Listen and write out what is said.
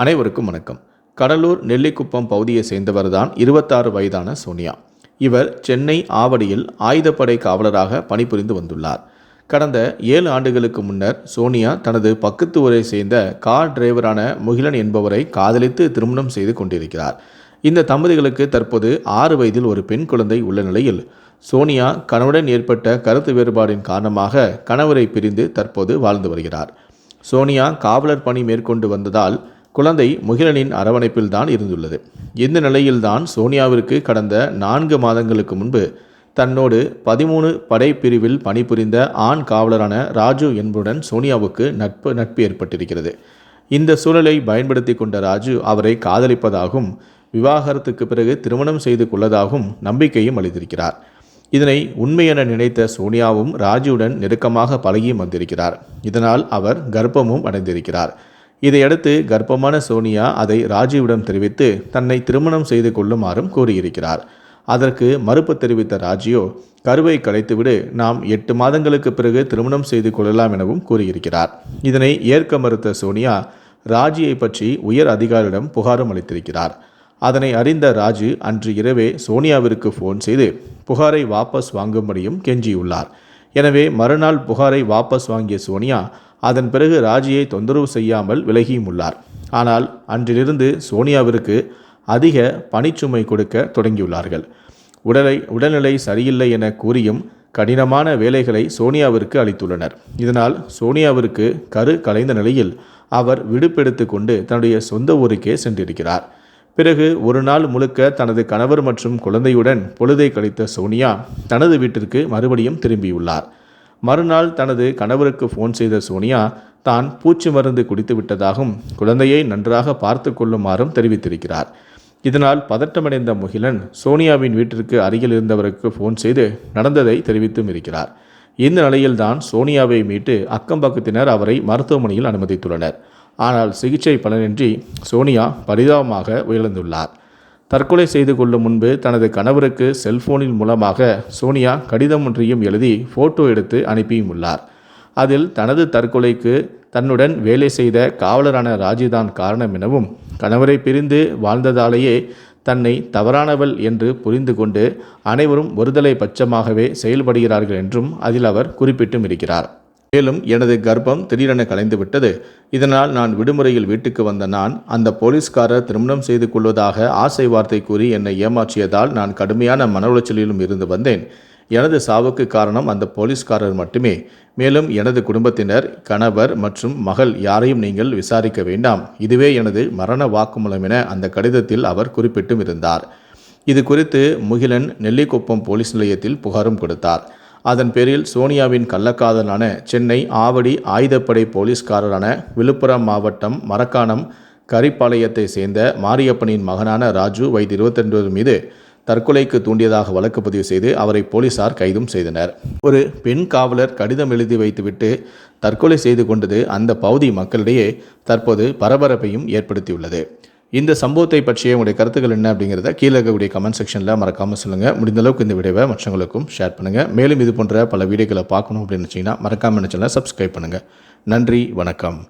அனைவருக்கும் வணக்கம். கடலூர் நெல்லிக்குப்பம் பகுதியை சேர்ந்தவர்தான் இருபத்தாறு வயதான சோனியா. இவர் சென்னை ஆவடியில் ஆயுதப்படை காவலராக பணிபுரிந்து வந்துள்ளார். கடந்த ஏழு ஆண்டுகளுக்கு முன்னர் சோனியா தனது பக்கத்து ஊரை சேர்ந்த கார் டிரைவரான முகிலன் என்பவரை காதலித்து திருமணம் செய்து கொண்டிருக்கிறார். இந்த தம்பதிகளுக்கு தற்போது ஆறு வயதில் ஒரு பெண் குழந்தை உள்ள நிலையில் சோனியா கணவனுடன் ஏற்பட்ட கருத்து வேறுபாடின் காரணமாக கணவரை பிரிந்து தற்போது வாழ்ந்து வருகிறார். சோனியா காவலர் பணி மேற்கொண்டு வந்ததால் குழந்தை முகிலனின் அரவணைப்பில் தான் இருந்துள்ளது. இந்த நிலையில்தான் சோனியாவிற்கு கடந்த நான்கு மாதங்களுக்கு முன்பு தன்னோடு பதிமூணு படைப்பிரிவில் பணிபுரிந்த ஆண் காவலரான ராஜு என்புடன் சோனியாவுக்கு நட்பு நட்பு ஏற்பட்டிருக்கிறது. இந்த சூழலை பயன்படுத்தி கொண்ட ராஜு அவரை காதலிப்பதாகவும் விவாகரத்துக்கு பிறகு திருமணம் செய்து கொள்ளதாகவும் நம்பிக்கையும் அளித்திருக்கிறார். இதனை உண்மையென நினைத்த சோனியாவும் ராஜுவுடன் நெருக்கமாக பழகியும் வந்திருக்கிறார். இதனால் அவர் கர்ப்பமும் அடைந்திருக்கிறார். இதையடுத்து கர்ப்பமான சோனியா அதை ராஜீவிடம் தெரிவித்து தன்னை திருமணம் செய்து கொள்ளுமாறும் கூறியிருக்கிறார். அதற்கு மறுப்பு தெரிவித்த ராஜியோ கருவை கலைத்துவிடு நாம் எட்டு மாதங்களுக்கு பிறகு திருமணம் செய்து கொள்ளலாம் எனவும் கூறியிருக்கிறார். இதனை ஏற்க மறுத்த சோனியா ராஜியை பற்றி உயர் அதிகாரியிடம் புகாரும் அளித்திருக்கிறார். அதனை அறிந்த ராஜு அன்று இரவே சோனியாவிற்கு ஃபோன் செய்து புகாரை வாபஸ் வாங்கும்படியும் கெஞ்சியுள்ளார். எனவே மறுநாள் புகாரை வாபஸ் வாங்கிய சோனியா அதன் பிறகு ராஜியை தொந்தரவு செய்யாமல் விலகியும் உள்ளார். ஆனால் அன்றிலிருந்து சோனியாவிற்கு அதிக பணிச்சுமை கொடுக்க தொடங்கியுள்ளார்கள். உடலை உடல்நிலை சரியில்லை என கூறியும் கடினமான வேலைகளை சோனியாவிற்கு அளித்துள்ளனர். இதனால் சோனியாவிற்கு கரு கலைந்த நிலையில் அவர் விடுப்பெடுத்து கொண்டு தன்னுடைய சொந்த ஊருக்கே சென்றிருக்கிறார். பிறகு ஒரு நாள் முழுக்க தனது கணவர் மற்றும் குழந்தையுடன் பொழுதை கழித்த சோனியா தனது வீட்டிற்கு மறுபடியும் திரும்பியுள்ளார். மறுநாள் தனது கணவருக்கு ஃபோன் செய்த சோனியா தான் பூச்சி மருந்து குடித்து விட்டதாகவும் குழந்தையை நன்றாக பார்த்து கொள்ளுமாறும் தெரிவித்திருக்கிறார். இதனால் பதட்டமடைந்த முகிலன் சோனியாவின் வீட்டிற்கு அருகில் இருந்தவருக்கு ஃபோன் செய்து நடந்ததை தெரிவித்தும் இருக்கிறார். இந்த நிலையில்தான் சோனியாவை மீட்டு அக்கம்பக்கத்தினர் அவரை மருத்துவமனையில் அனுமதித்துள்ளனர். ஆனால் சிகிச்சை பலனின்றி சோனியா பரிதாபமாக உயர்ந்துள்ளார் தற்கொலை செய்து கொள்ளும் முன்பு தனது கணவருக்கு செல்போனின் மூலமாக சோனியா கடிதம் ஒன்றையும் எழுதி போட்டோ எடுத்து அனுப்பியும் உள்ளார். அதில் தனது தற்கொலைக்கு தன்னுடன் வேலை செய்த காவலரான ராஜிதான் காரணம் எனவும் கணவரை பிரிந்து வாழ்ந்ததாலேயே தன்னை தவறானவள் என்று புரிந்து கொண்டு அனைவரும் ஒருதலை பட்சமாகவே செயல்படுகிறார்கள் என்றும் அதில் அவர் குறிப்பிட்டும் இருக்கிறார். மேலும் எனது கர்ப்பம் திடீரென கலைந்துவிட்டது. இதனால் நான் விடுமுறையில் வீட்டுக்கு வந்த நான் அந்த போலீஸ்காரர் திருமணம் செய்து கொள்வதாக ஆசை வார்த்தை கூறி என்னை ஏமாற்றியதால் நான் கடுமையான மன உளைச்சலிலும் இருந்து வந்தேன். எனது சாவுக்கு காரணம் அந்த போலீஸ்காரர் மட்டுமே. மேலும் எனது குடும்பத்தினர் கணவர் மற்றும் மகள் யாரையும் நீங்கள் விசாரிக்க வேண்டாம். இதுவே எனது மரண வாக்குமூலம் என அந்த கடிதத்தில் அவர் குறிப்பிட்டும் இருந்தார். இது குறித்து முகிலன் நெல்லிக்குப்பம் போலீஸ் நிலையத்தில் புகாரும் கொடுத்தார். அதன் பேரில் சோனியாவின் கள்ளக்காதலான சென்னை ஆவடி ஆயுதப்படை போலீஸ்காரரான விழுப்புரம் மாவட்டம் மரக்காணம் கரிப்பாளையத்தை சேர்ந்த மாரியப்பனின் மகனான ராஜு வயது இருபத்தெண்டு மீது தற்கொலைக்கு தூண்டியதாக வழக்கு பதிவு செய்து அவரை போலீசார் கைதும் செய்தனர். ஒரு பெண் காவலர் கடிதம் எழுதி வைத்துவிட்டு தற்கொலை செய்து கொண்டது அந்த பகுதி மக்களிடையே தற்போது பரபரப்பையும் ஏற்படுத்தியுள்ளது. இந்த சம்பவத்தை பற்றிய உங்களுடைய கருத்துக்கள் என்ன அப்படிங்கிறத கீழே இருக்கக்கூடிய கமெண்ட் செக்ஷனில் மறக்காமல் சொல்லுங்கள் முடிந்த அளவுக்கு இந்த வீடியோவை மற்றவங்களுக்கும் ஷேர் பண்ணுங்கள் மேலும் இது போன்ற பல வீடியோக்களை பார்க்கணும் அப்படின்னு நினச்சிங்கன்னா மறக்காமல் நினச்சலாம் சப்ஸ்கிரைப் பண்ணுங்கள் நன்றி வணக்கம்.